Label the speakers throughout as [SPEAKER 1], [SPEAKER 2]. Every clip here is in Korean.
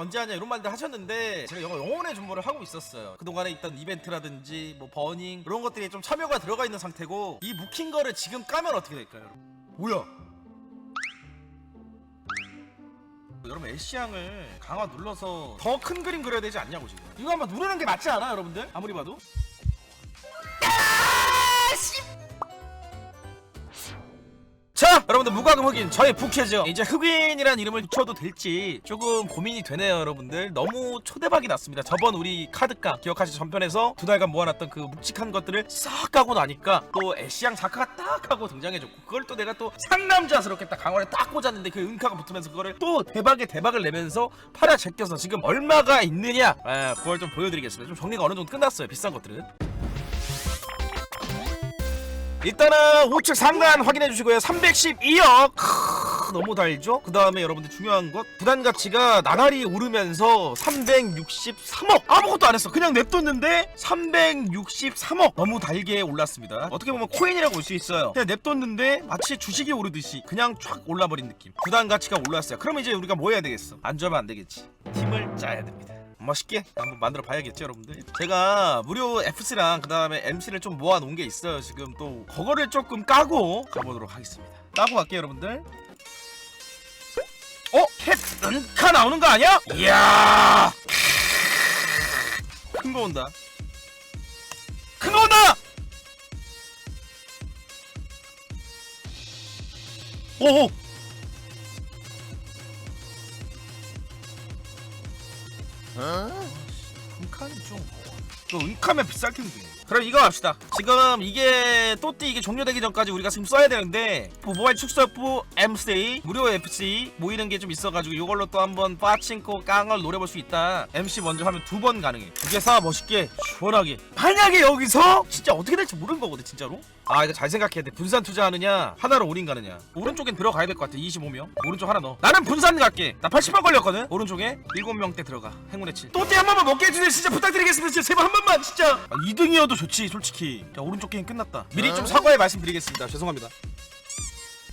[SPEAKER 1] 언제 하냐 이런 말들 하셨는데 제가 영어 영혼의 존버를 하고 있었어요. 그동안에 있던 이벤트라든지 뭐 버닝 이런 것들이 좀 참여가 들어가 있는 상태고 이 묵힌 거를 지금 까면 어떻게 될까요? 여러분? 뭐야? 여러분 애쉬양을 강화 눌러서 더 큰 그림 그려야 되지 않냐고 지금 이거 한번 누르는 게 맞지 않아 여러분들? 아무리 봐도 자 여러분들 무과금 흑인 저의 부캐죠 이제 흑인이란 이름을 붙여도 될지 조금 고민이 되네요 여러분들. 너무 초대박이 났습니다. 저번 우리 카드깡 기억하시죠? 전편에서 두 달간 모아놨던 그 묵직한 것들을 싹 까고 나니까 또 애쉬양 자카가 딱 하고 등장해줬고 그걸 또 내가 또 상남자스럽게 딱 강화를 딱 꽂았는데 그 은카가 붙으면서 그거를 또 대박에 대박을 내면서 팔아 제껴서 지금 얼마가 있느냐? 아, 그걸 좀 보여드리겠습니다. 좀 정리가 어느 정도 끝났어요 비싼 것들은 일단은 우측 상단 확인해 주시고요. 312억. 크, 너무 달죠? 그 다음에 여러분들 중요한 것. 부단 가치가 나날이 오르면서 363억. 아무것도 안 했어. 그냥 냅뒀는데 363억. 너무 달게 올랐습니다. 어떻게 보면 코인이라고 볼 수 있어요. 그냥 냅뒀는데 마치 주식이 오르듯이 그냥 촥 올라버린 느낌. 부단 가치가 올랐어요. 그러면 이제 우리가 뭐 해야 되겠어? 안 좋아하면 안 되겠지. 팀을 짜야 됩니다. 멋있게 한번 만들어 봐야겠죠 여러분들? 제가 무료 FC랑 그 다음에 MC를 좀 모아 놓은 게 있어요. 지금 또 그거를 조금 까고 가보도록 하겠습니다. 까고 갈게요 여러분들. 어? 캣! 은카 나오는 거 아니야? 이야! 큰 거 온다. 큰 거 온다! 오오 Huh? 은카는 좀또 은카면 비쌀 텐데. 그럼 이거 합시다. 지금 이게 또띠 이게 종료되기 전까지 우리가 지금 써야 되는데 뭐 모바일 축소프 MC 무료 FC 모이는 게 좀 있어가지고 이걸로 또 한번 빠친코 깡을 노려볼 수 있다. MC 먼저 하면 두 번 가능해. 두 개 사 멋있게 시원하게. 만약에 여기서 진짜 어떻게 될지 모르는 거거든 진짜로. 아 이거 잘 생각해야 돼. 분산 투자하느냐 하나로 올인 가느냐. 오른쪽엔 들어가야 될 것 같아 25명. 오른쪽 하나 넣어. 나는 분산 갈게. 나 80만 걸렸거든? 오른쪽에 7명대 들어가. 행운의 칠. 또띠 한 번만 먹게 해주세요 진짜 부탁드리겠습니다. 진짜 제발 한 번만 진짜. 아, 2등이어도 좋지 솔직히. 자 오른쪽 게임 끝났다. 미리 좀 사과의 말씀드리겠습니다. 죄송합니다.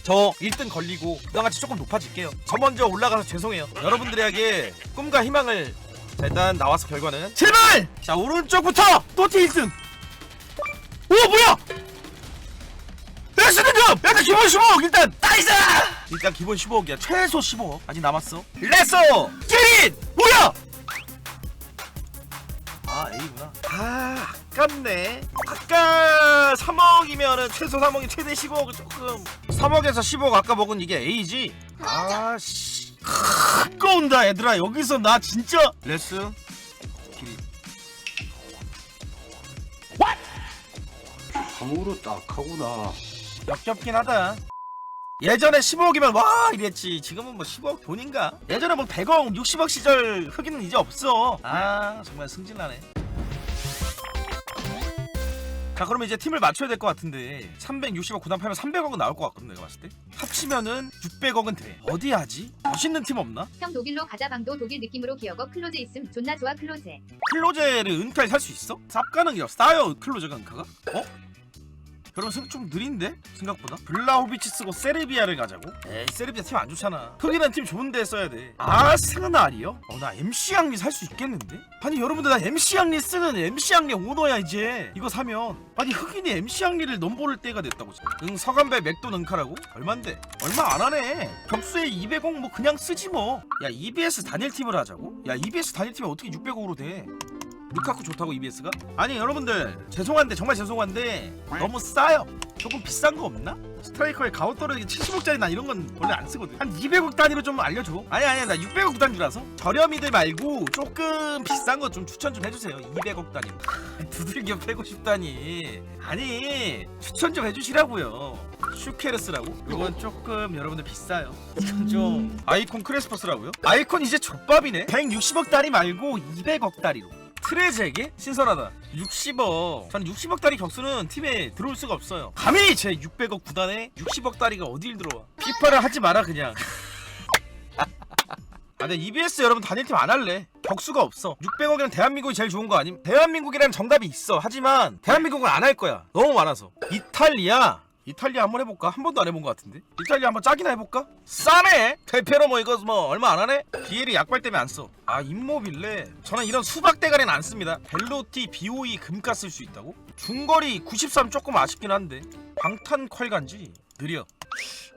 [SPEAKER 1] 저 1등 걸리고 부담같이 조금 높아질게요. 저 먼저 올라가서 죄송해요. 여러분들에게 꿈과 희망을 자 일단 나와서 결과는. 제발! 자 오른쪽부터 또띠 1등. 오 뭐야! 내 수능금! 약간 기본 15억 일단. 나이스! 일단 기본 15억이야. 최소 15억. 아직 남았어. 렛소! 기린! 뭐야! 아 아깝네 아까 3억이면은 최소 3억이 최대 15억 조금 3억에서 15억 아까 먹은 이게 A지? 아씨 아까운다 얘들아 여기서 나 진짜 레슨 기린
[SPEAKER 2] 감으로 딱 하구나.
[SPEAKER 1] 역겹긴 하다. 예전에 15억이면 와 이랬지. 지금은 뭐 10억 돈인가? 예전에 뭐 100억, 60억 시절 흑인은 이제 없어. 아 정말 승진하네. 자 그러면 이제 팀을 맞춰야 될 것 같은데 360억 구단 팔면 300억은 나올 것 같거든 내가 봤을 때 합치면은 600억은 돼 어디 하지? 멋있는 팀 없나?
[SPEAKER 3] 형 독일로 가자 방도 독일 느낌으로 기어거 클로제 있음 존나 좋아 클로제
[SPEAKER 1] 클로제를 은카에 살 수 있어? 쌉 가능이야 싸요 클로제가 은카가? 어? 여러분 생각 좀 느린데? 생각보다 블라호비치 쓰고 세르비아를 가자고? 에이 세르비아 팀 안 좋잖아 흑이란 팀 좋은데 써야 돼 아스날이요? 어나 MC 양리 살 수 있겠는데? 아니 여러분들 나 MC 양리 쓰는 MC 양리 오너야 이제 이거 사면 아니 흑인이 MC 양리를 넘보를 때가 됐다고 응 서간배 맥도 능카라고? 얼만데? 얼마 안 하네 격수에 200억 뭐 그냥 쓰지 뭐야 EBS 단일 팀을 하자고? 야 EBS 단일 팀이 어떻게 600억으로 돼 루카쿠 좋다고 EBS가? 아니 여러분들. 죄송한데 정말 죄송한데 너무 싸요. 조금 비싼 거 없나? 스트라이커에 가오 떨어지게 70억짜리 난 이런 건 원래 안 쓰거든. 한 200억 단위로 좀 알려줘. 아니 아니 나 600억 단위라서. 저렴이들 말고 조금 비싼 거 좀 추천 좀 해주세요. 200억 단위. 두들겨 패고 싶다니. 아니 추천 좀 해주시라고요. 슈케르스라고? 이건 조금 여러분들 비싸요. 이건 좀 아이콘 크레스퍼스라고요? 아이콘 이제 족밥이네? 160억 다리 말고 200억 다리로 트레제게? 신선하다 60억 저는 60억 다리 격수는 팀에 들어올 수가 없어요 감히 제 600억 구단에 60억 다리가 어딜 들어와 피파를 하지 마라 그냥 아, 근데 EBS 여러분 단일팀 안 할래. 격수가 없어. 600억이면 대한민국이 제일 좋은 거 아님? 대한민국이라는 정답이 있어. 하지만 대한민국은 안 할 거야. 너무 많아서. 이탈리아, 이탈리아 한번 해볼까? 한 번도 안 해본 것 같은데 이탈리아 한번 짝이나 해볼까? 싸네! 페페로 뭐 이거 뭐 얼마 안 하네? 비엘이 약발 때문에 안 써 아 임모빌레 저는 이런 수박 대가리는 안 씁니다 벨로티 BOE 금가 쓸 수 있다고? 중거리 93 조금 아쉽긴 한데 방탄 콸간지 느려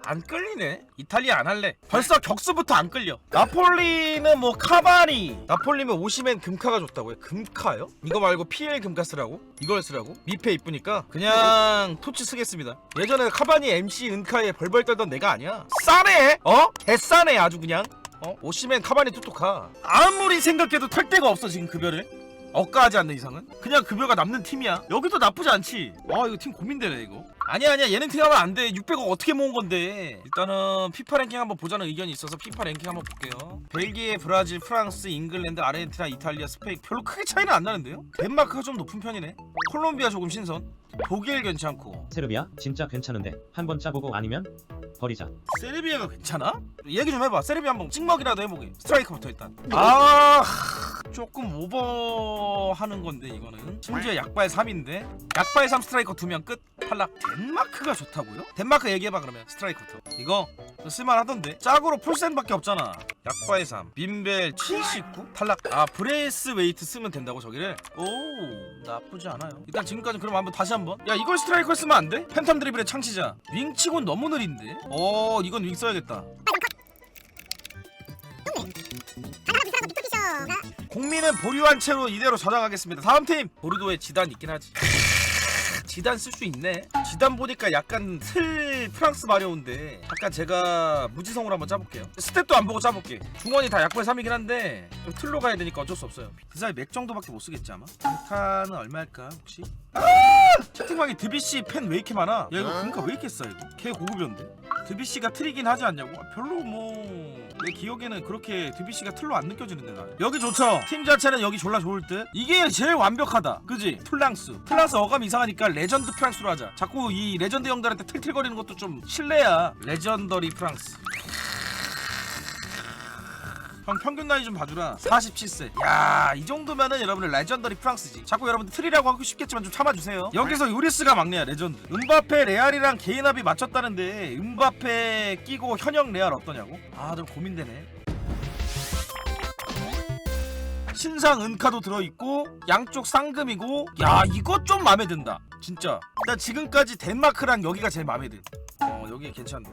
[SPEAKER 1] 안 끌리네. 이탈리아 안 할래. 벌써 격수부터 안 끌려. 나폴리는 뭐 카바니. 나폴리면 오시면 금카가 좋다고요? 금카요? 이거 말고 PL 금카 쓰라고? 이걸 쓰라고? 미페 이쁘니까 그냥 토치 쓰겠습니다. 예전에 카바니 MC 은카에 벌벌 떨던 내가 아니야. 싸네! 어? 개싸네 아주 그냥. 어? 오시면 카바니 뚜뚜카 아무리 생각해도 털 데가 없어 지금 급여를. 억까하지 않는 이상은. 그냥 급여가 남는 팀이야. 여기도 나쁘지 않지. 와 이거 팀 고민되네 이거 아니야 아니야. 예능팀 하면 안돼. 600억 어떻게 모은 건데? 일단은 피파 랭킹 한번 보자는 의견이 있어서 피파 랭킹 한번 볼게요. 벨기에 브라질 프랑스 잉글랜드 아르헨티나 이탈리아 스페인 별로 크게 차이는 안 나는데요? 덴마크가 좀 높은 편이네. 콜롬비아 조금 신선 독일 괜찮고.
[SPEAKER 4] 세르비아? 진짜 괜찮은데. 한 번 짜보고 아니면 버리자.
[SPEAKER 1] 세르비아가 괜찮아? 얘기 좀 해봐. 세르비아 한번 찍먹이라도 해보게. 스트라이크부터 일단. 아 하, 조금 오버하는 건데 이거는. 심지어 약발 3인데. 약발 3 스트라이커 두명 끝. 탈락. 덴마크가 좋다고요? 덴마크 얘기해봐 그러면. 스트라이커부터 이거 쓸만하던데. 짝으로 풀센밖에 없잖아. 약발 3 민벨 79 탈락. 아 브레이스 웨이트 쓰면 된다고 저기를? 오 나쁘지 않아요. 일단 지금까지 그럼 한번 다시 한번 야 이걸 스트라이커 쓰면 안 돼? 팬텀 드리블의 창시자 윙치곤 너무 느린데 어 이건 윙 써야겠다 국민은 보류한 채로 이대로 저장하겠습니다. 다음 팀 보르도에 지단 있긴 하지. 지단 쓸 수 있네. 지단 보니까 약간 틀 프랑스 마려운데 약간 제가 무지성으로 한번 짜볼게요. 스텝도 안 보고 짜볼게. 중원이 다 약발 3이긴 한데 좀 틀로 가야 되니까 어쩔 수 없어요. 디자인 맥 정도밖에 못 쓰겠지 아마. 강타는 얼마일까 혹시? 아! 채팅방에 드비씨 팬 왜 이렇게 많아? 야 이거 그러니까 왜 이렇게 싸 이거? 개 고급이었는데. 드비씨가 틀이긴 하지 않냐고? 아, 별로 뭐 내 기억에는 그렇게 드비씨가 틀로 안 느껴지는데 나 여기 좋죠? 팀 자체는 여기 졸라 좋을 듯? 이게 제일 완벽하다. 그지? 플랑스. 플랑스 어감 이상하니까 레전드 프랑스로 하자. 자꾸 이 레전드 형들한테 틀틀거리는 것도 좀 실례야. 레전더리 프랑스 형 평균 나이 좀 봐주라. 47세. 야 이 정도면은 여러분들 레전더리 프랑스지. 자꾸 여러분들 트리라고 하고 싶겠지만 좀 참아주세요. 여기서 요리스가 막내야 레전드. 음바페 레알이랑 개인합이 맞췄다는데 음바페 끼고 현역 레알 어떠냐고? 아 좀 고민되네. 신상 은카도 들어있고 양쪽 상금이고. 야 이거 좀 마음에 든다. 진짜. 나 지금까지 덴마크랑 여기가 제일 마음에 들. 어 여기 괜찮네